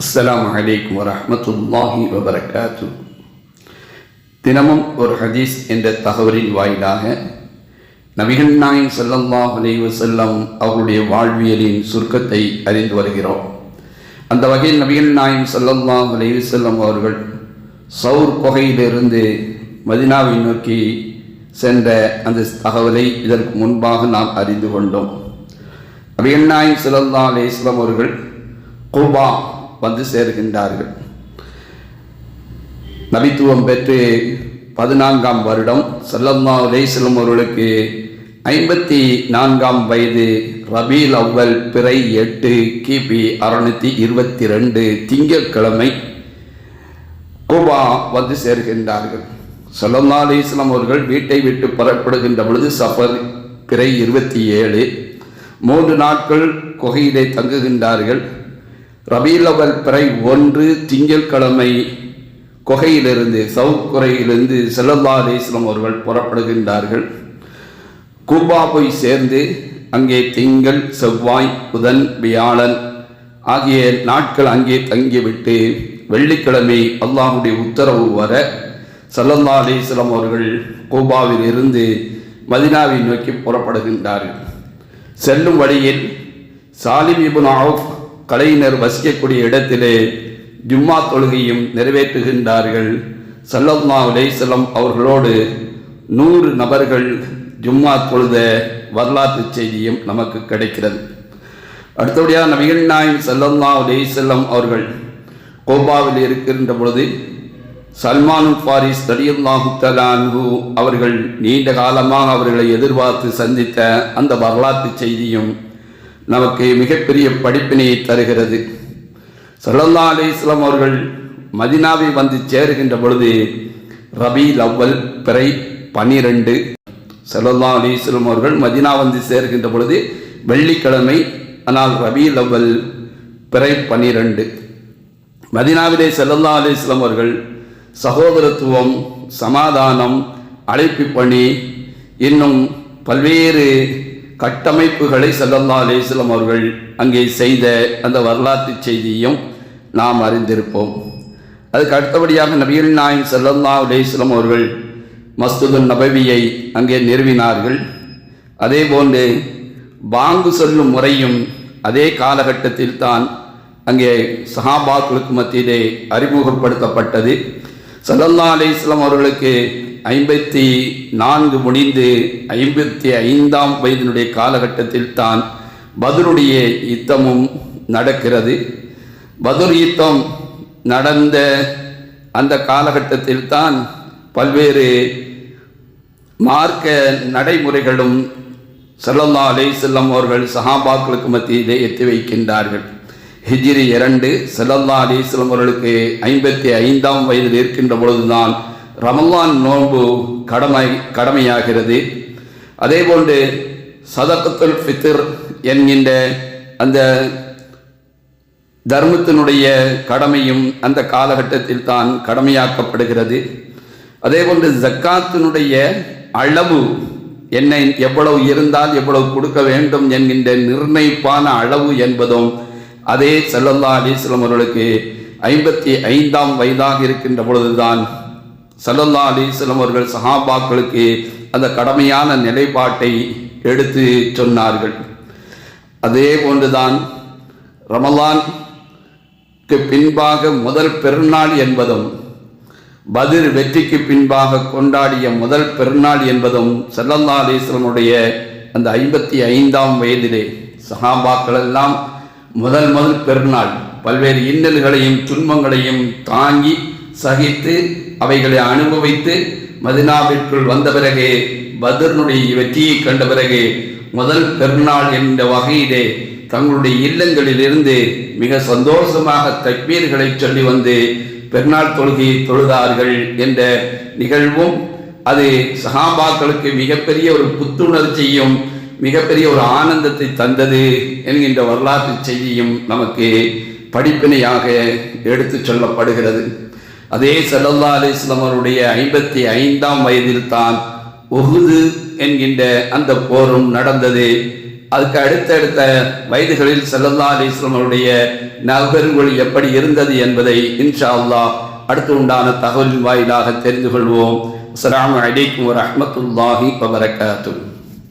அஸ்லாம் வலைக்கம் வரமத்துல்லாஹி வபரகாத்து தினமும் ஒரு ஹதீஸ் என்ற தகவலின் வாயிலாக நபிகள் நாயன் ஸல்லல்லாஹு அலைஹி வஸல்லம் அவருடைய வாழ்வியலின் சுருக்கத்தை அறிந்து வருகிறோம். அந்த வகையில் நபிகள் நாயன் ஸல்லல்லாஹு அலைஹி வஸல்லம் அவர்கள் சவுர் குகையிலிருந்து மதினாவை நோக்கி சென்ற அந்த தகவலை இதற்கு முன்பாக நாம் அறிந்து கொண்டோம். நபிகள் நாயன் செல்லம்மா அலைஹி வஸல்லம் அவர்கள் குபா வந்து சேர்கின்றார்கள். நபித்துவம் பெற்று பதினான்காம் வருடம் சல்லம்மா அலைஹிஸ்ஸலாம் அவர்களுக்கு ஐம்பத்தி நான்காம் வயது ரபீல் அவ்வல் பிறை எட்டு கிபி அறுநூத்தி இருபத்தி ரெண்டு திங்கட்கிழமை கூபா வந்து சேர்கின்றார்கள். சல்லம்மா அலிஸ்லாம் அவர்கள் வீட்டை விட்டு புறப்படுகின்ற பொழுது சஃபர் பிறை இருபத்தி ஏழு மூன்று நாட்கள் குகையிலே தங்குகின்றார்கள். ரபீலவல் பிறை ஒன்று திங்கட்கிழமை குகையிலிருந்து சவுக்குறையிலிருந்து செல்லல்லா அலிஸ்லாம் அவர்கள் புறப்படுகின்றார்கள். கூபா போய் சேர்ந்து அங்கே திங்கள் செவ்வாய் புதன் வியாழன் ஆகிய நாட்கள் அங்கே தங்கிவிட்டு வெள்ளிக்கிழமை அல்லாஹுடைய உத்தரவு வர சல்லல்லா அலிஸ்லாம் அவர்கள் கூபாவில் இருந்து மதினாவை நோக்கி புறப்படுகின்றார்கள். செல்லும் வழியில் சாலிம் இபுன் ஆஃப் கலைஞர் வசிக்கக்கூடிய இடத்திலே ஜும்மா தொழுகையும் நிறைவேற்றுகின்றார்கள். சல்லல்லா அலைசல்லம் அவர்களோடு நூறு நபர்கள் ஜும்மா தொழுத வரலாற்று செய்தியும் நமக்கு கிடைக்கிறது. அடுத்தபடியாக நபிகள் நாயம் சல்லம்மா அலைசல்லம் அவர்கள் கோபாவில் இருக்கின்ற பொழுது சல்மான் ஃபாரிஸ் தடியல்லாஹு தலான்ஹு அவர்கள் நீண்ட காலமாக அவர்களை எதிர்பார்த்து சந்தித்த அந்த வரலாற்று செய்தியும் நமக்கு மிகப்பெரிய படிப்பினையை தருகிறது. சல்லல்லா அலிஸ்லாம் அவர்கள் மதினாவை வந்து சேருகின்ற பொழுது ரபி லவ்வல் பிறை பனிரெண்டு சல்லல்லா அலிஸ்லாம் அவர்கள் மதினா வந்து சேர்கின்ற பொழுது வெள்ளிக்கிழமை ஆனால் ரபி லவ்வல் பிறை பனிரெண்டு. மதினாவிலே செல்லல்லா அலிஸ்லாம் அவர்கள் சகோதரத்துவம் சமாதானம் அழைப்பு பணி இன்னும் பல்வேறு கட்டமைப்புகளை சல்லல்லா அலிஸ்லாம் அவர்கள் அங்கே செய்த அந்த வரலாற்று செய்தியும் நாம் அறிந்திருப்போம். அதுக்கு அடுத்தபடியாக நபிகள் நாயம் சல்லல்லா அலிஸ்லாம் அவர்கள் மஸ்துதுல் நபவியை அங்கே நிறுவினார்கள். அதே போன்று பாங்கு சொல்லும் முறையும் அதே காலகட்டத்தில் தான் அங்கே சஹாபாக்களுக்கு மத்தியிலே அறிமுகப்படுத்தப்பட்டது. சல்லல்லா அலிஸ்லாம் அவர்களுக்கு ஐம்பத்தி நான்கு முடிந்து ஐம்பத்தி ஐந்தாம் வயதினுடைய காலகட்டத்தில் தான் பதுருடைய யுத்தமும் நடக்கிறது. பதுர் யுத்தம் நடந்த அந்த காலகட்டத்தில் தான் பல்வேறு மார்க்க நடைமுறைகளும் சல்லல்லா அலே செல்லம் அவர்கள் சஹாபாக்களுக்கு மத்தியிலே எத்தி வைக்கின்றார்கள். ஹிஜ்ரி இரண்டு சல்லல்லா அலிஸ்லம் அவர்களுக்கு ஐம்பத்தி ஐந்தாம் வயதில் இருக்கின்ற பொழுதுதான் ரமலான் நோன்பு கடமை கடமையாகிறது. அதே போன்று சதக்கத்துல் ஃபித்ர் என்கின்ற அந்த தர்மத்தினுடைய கடமையும் அந்த காலகட்டத்தில் தான் கடமையாக்கப்படுகிறது. அதே போன்று ஜக்காத்தினுடைய அளவு என்ன எவ்வளவு இருந்தால் எவ்வளவு கொடுக்க வேண்டும் என்கின்ற நிர்ணயிப்பான அளவு என்பதும் அதே செல்லல்லா அலிஸ்லம் அவர்களுக்கு ஐம்பத்தி ஐந்தாம் வயதாக இருக்கின்ற பொழுதுதான் சல்லல்லா அலிஸ்லம் அவர்கள் சஹாபாக்களுக்கு அந்த கடமையான நிலைப்பாட்டை எடுத்து சொன்னார்கள். அதே போன்றுதான் ரமலான்க்கு பின்பாக முதல் பெருநாள் என்பதும் பதிர் வெற்றிக்கு பின்பாக கொண்டாடிய முதல் பெருநாள் என்பதும் சல்லல்லா அலிஸ்லமுடைய அந்த ஐம்பத்தி ஐந்தாம் வயதிலே சஹாபாக்கள் எல்லாம் முதல் முதல் பெருநாள். பல்வேறு இன்னல்களையும் துன்பங்களையும் தாங்கி சகித்து அவைகளை அனுபவித்து மதினாவிற்குள் வந்த பிறகு பதர்னுடைய வெற்றியை கண்ட பிறகு முதல் பெருநாள் என்ற வகையிலே தங்களுடைய இல்லங்களிலிருந்து மிக சந்தோஷமாக தக்பீர்களை சொல்லி வந்து பெருநாள் தொழுகையை தொழுதார்கள் என்ற நிகழ்வும் அது சகாபாக்களுக்கு மிகப்பெரிய ஒரு புத்துணர்ச்சியும் மிகப்பெரிய ஒரு ஆனந்தத்தை தந்தது என்கின்ற வரலாற்று செய்தியும் நமக்கு படிப்பினையாக எடுத்து சொல்லப்படுகிறது. அதே சல்லல்லா அலிஸ்லாம் அவருடைய ஐம்பத்தி ஐந்தாம் வயதில் தான் உகுது என்கின்ற அந்த போரும் நடந்தது. அதுக்கு அடுத்தடுத்த வயதுகளில் சல்லல்லா அலிஸ்லாம் அவருடைய நகர்வுகள் எப்படி இருந்தது என்பதை இன்ஷா அல்லா அடுத்து உண்டான தகவலின் வாயிலாக தெரிந்து கொள்வோம். அஸ்லாம் அலைக்கும் வரஹ்மத்துல்லாஹி வபரகாத்துஹு.